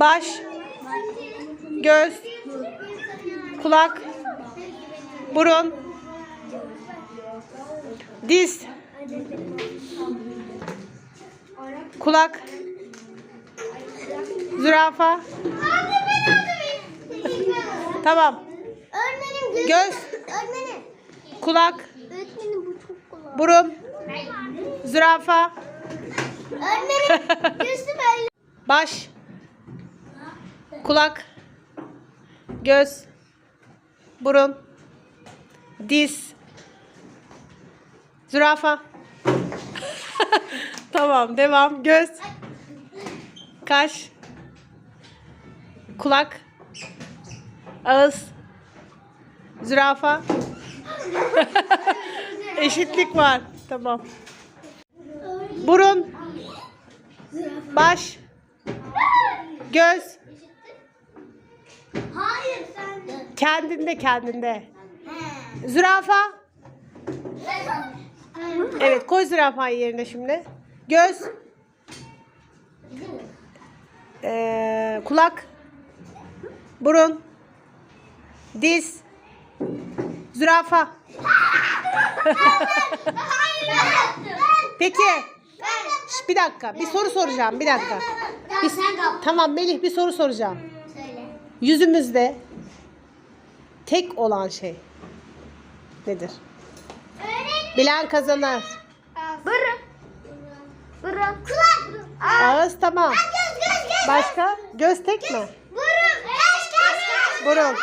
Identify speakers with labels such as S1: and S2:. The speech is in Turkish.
S1: Baş, göz, kulak, burun, diz, kulak, zürafa. Tamam.
S2: Öğretmenim göz. Öğretmenim.
S1: Kulak,
S2: Öğretmenim bu çok kolay.
S1: burun, zürafa,
S2: Öğretmenim gözü böyle.
S1: baş, kulak, göz, burun, diz, zürafa. tamam, devam. Göz, kaş, kulak, ağız, zürafa. Eşitlik var. Tamam. Burun, baş, göz,
S2: Hayır sen de.
S1: kendinde kendinde. Zürafa. Evet koy zürafayı yerine şimdi. Göz. Ee, kulak. Burun. Diz. Zürafa. Peki. Şş, bir dakika. Bir soru soracağım. Bir dakika.
S2: Bir.
S1: Tamam Melih bir soru soracağım. Yüzümüzde tek olan şey nedir? Bilen kazanır.
S2: Burun. Burun. Kulak.
S1: Ağız tamam.
S2: Göz göz göz.
S1: Başka? Göz tek mi?
S2: Burun.
S1: Burun.